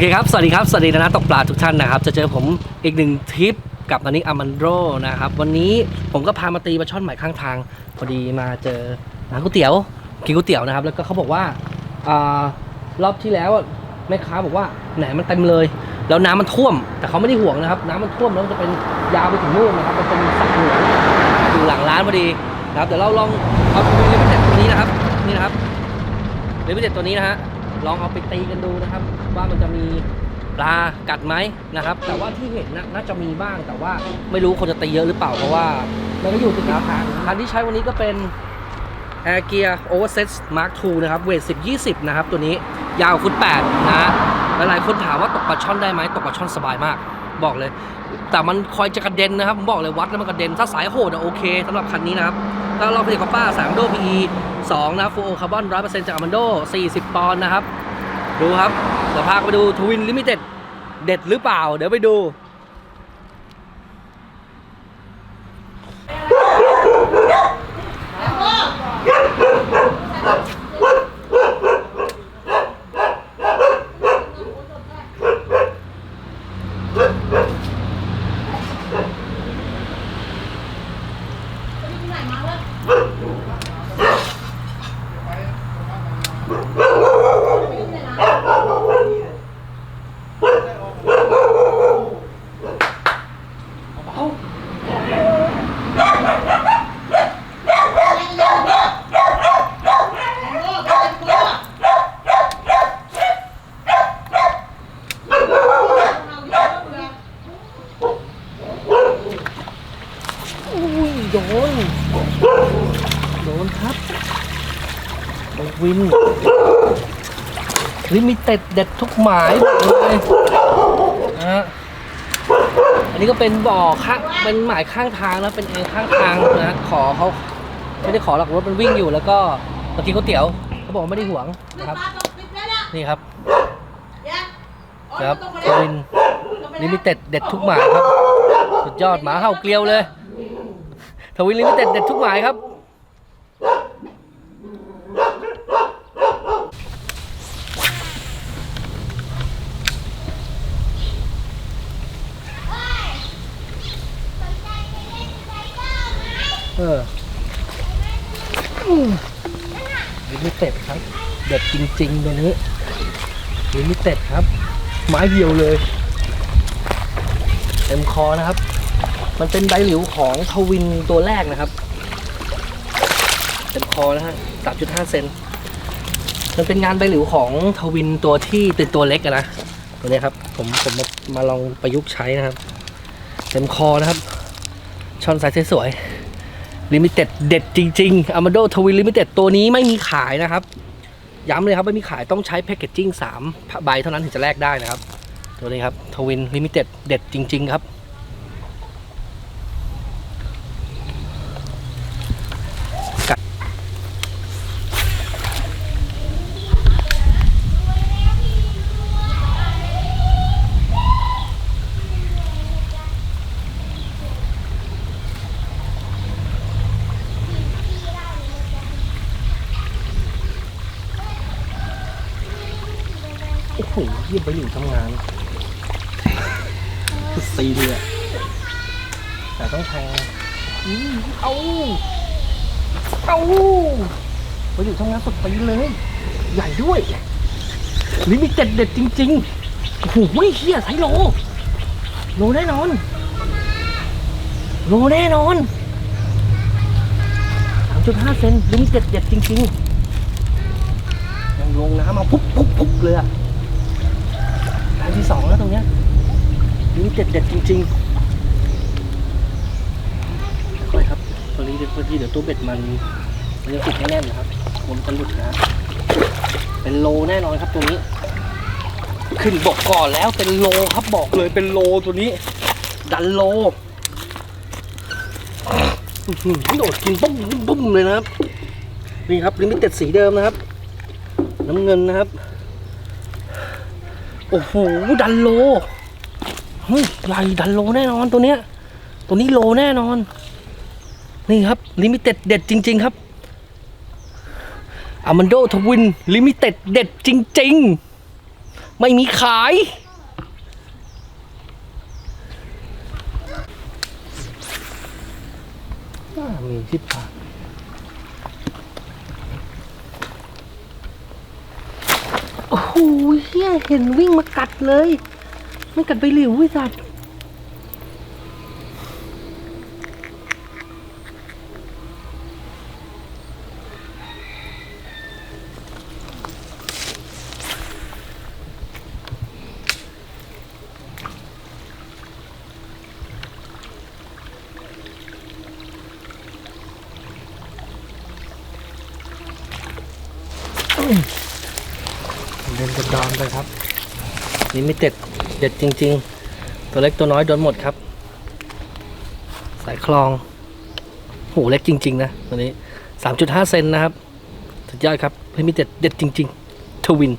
เคครับ สวัสดีครับ สวัสดีนะนะตกปลาทุกท่านนะครับ จะเจอผมอีกหนึ่งทริปกับนันนี้อามันโรนะครับ วันนี้ผมก็พามาตีปลาช่อนใหม่ข้างทาง พอดีมาเจอร้านก๋วยเตี๋ยว กินก๋วยเตี๋ยวนะครับ แล้วก็เขาบอกว่าอารอบที่แล้วแม่ค้าบอกว่าแหนมันเต็มเลย แล้วน้ำมันท่วม แต่เขาไม่ได้ห่วงนะครับ น้ำมันท่วมแล้วมันจะเป็นยาวไปถึงนู่นนะครับ มันเป็นสระหลวอยู่หลังร้านพอดีนะครับ เดี๋ยวเราลองเอาดูลิมิเต็ดตัวนี้นะครับ นี่นะครับลิมิเต็ดตัวนี้นะฮะ ลองเอาไปตีกันดูนะครับ ว่ามันจะมีปลากัดไหมนะครับ แต่ว่าที่เห็นนะน่าจะมีบ้างแต่ว่าไม่รู้คนจะตีเยอะหรือเปล่าเพราะว่ามันก็อยู่ติดราคาคันที่ใช้วันนี้ก็เป็น Air Gear Overset Mark II นะครับเวท10 20 นะครับ ตัวนี้ยาวฟุต8นะฮะหลายๆคนถามว่าตกปลาช่อนได้ไหมตกปลาช่อนสบายมาก บอกเลย แต่มันคอยจะกระเด็นนะครับ ผมบอกเลยวัดแล้วมันกระเด็น ถ้าสายโหดอะโอเคสำหรับคันนี้นะครับถ้าเราผลิตคอป้าสามโดพีสองนะครับฟูโอคาร์บอน100%จากอ m ม n นโด40ปอนด์นะครับ ดูครับเดี๋ยวพาไปดูทวินลิมิเต็ดเด็ดหรือเปล่า เดี๋ยวไปดู อุ้ย โดน โดนครับโดนวินลิมิเต็ดเด็ดทุกหมายบอกเลยนะฮะอันนี้ก็เป็นบ่อข้างเป็นหมายข้างทางแล้วเป็นเองข้างทางนะขอเขาไม่ได้ขอหรอกรถมันวิ่งอยู่แล้วก็มากินก๋วยเตี๋ยวเขาบอกว่าไม่ได้หวงนะครับ นี่ครับครับวินลิมิเต็ดเด็ดทุกหมายครับ สุดยอดหมาเห่าเกลียวเลย ทวินลิมิเต็ดเด็ดทุกหมายครับ เออลิมิเต็ดครับ เด็ดจริงๆตัวนี้ลิมิเต็ดครับ ไม้เดียวเลย เต็มคอนะครับ มันเป็นใบหลิวของทวินตัวแรกนะครับเต็มคอนะฮะ3.5เซนมันเป็นงานใบหลิวของทวินตัวที่เป็นตัวเล็กนะตัวนี้ครับ ผมผมมามาลองประยุกต์ใช้นะครับ เต็มคอนะครับช่อนไซส์สวยลิมิเต็ดเด็ดจริงๆ a m a d o Twin Limited ตัวนี้ไม่มีขายนะครับ ย้ำเลยครับไม่มีขายต้องใช้แพคเกจจิ้ง3ใบเท่านั้นถึงจะแลกได้นะครับ ตัวนี้ครับ Twin Limited เด็ดจริง ๆ ครับ หเยี่ยมไปอยู่ทำงานสุดตีเลยอะแต่ต้องแทงอืมเอาเอาไปอยู่ทำงานสุดตีเลย ใหญ่ด้วยลิมิเต็ดเด็ดจริงๆโอ้โหเฮียไซโล โลแน่นอน โลแน่นอน3.5เซนลิมิเต็ดเด็ดจริงๆยังลงน้ำมาปุ๊บปุ๊บปุ๊บเลยอะอัน ที่สองแล้วตรงเนี้ยนี่เด็ดเด็ดๆจริงๆค่อยครับตัวนี้เดี๋ยวพอดีเดี๋ยวตัวเบ็ดมันมันจะติดแน่นนะครับผมจะหลุดนะเป็นโลแน่นอนครับตัวนี้ ขึ้นบกก่อนแล้วเป็นโลครับบอกเลยเป็นโลตัวนี้ ดันโลหือโดดกินปุ้มปุ้มเลยนะครับนี่ครับลิมิเต็ดสีเดิมนะครับ น้ำเงินนะครับ โอ้โหดันโลเฮ้ยใหญ่ดันโลแน่นอนตัวเนี้ย ตัวนี้โลแน่นอน นี่ครับลิมิเต็ดเด็ดจริง ๆ ครับอามันโดทวินลิมิเต็ดเด็ดจริง ๆ ไม่มีขาย มีที่ปากโอ้โห เฮียเห็นวิ่งมากัดเลย ไม่กัดไปหลิวไอ้สัตว์ เดินกระดอนไปครับนี่มิเต็ดเด็ดจริง ๆ ตัวเล็กตัวน้อยโดนหมดครับ สายคลองโหเล็กจริง ๆ นะตัวนี้ 3.5 เซนนะครับ สุดยอดครับไม่มีเต็ดเด็ดจริง ๆ ทวิน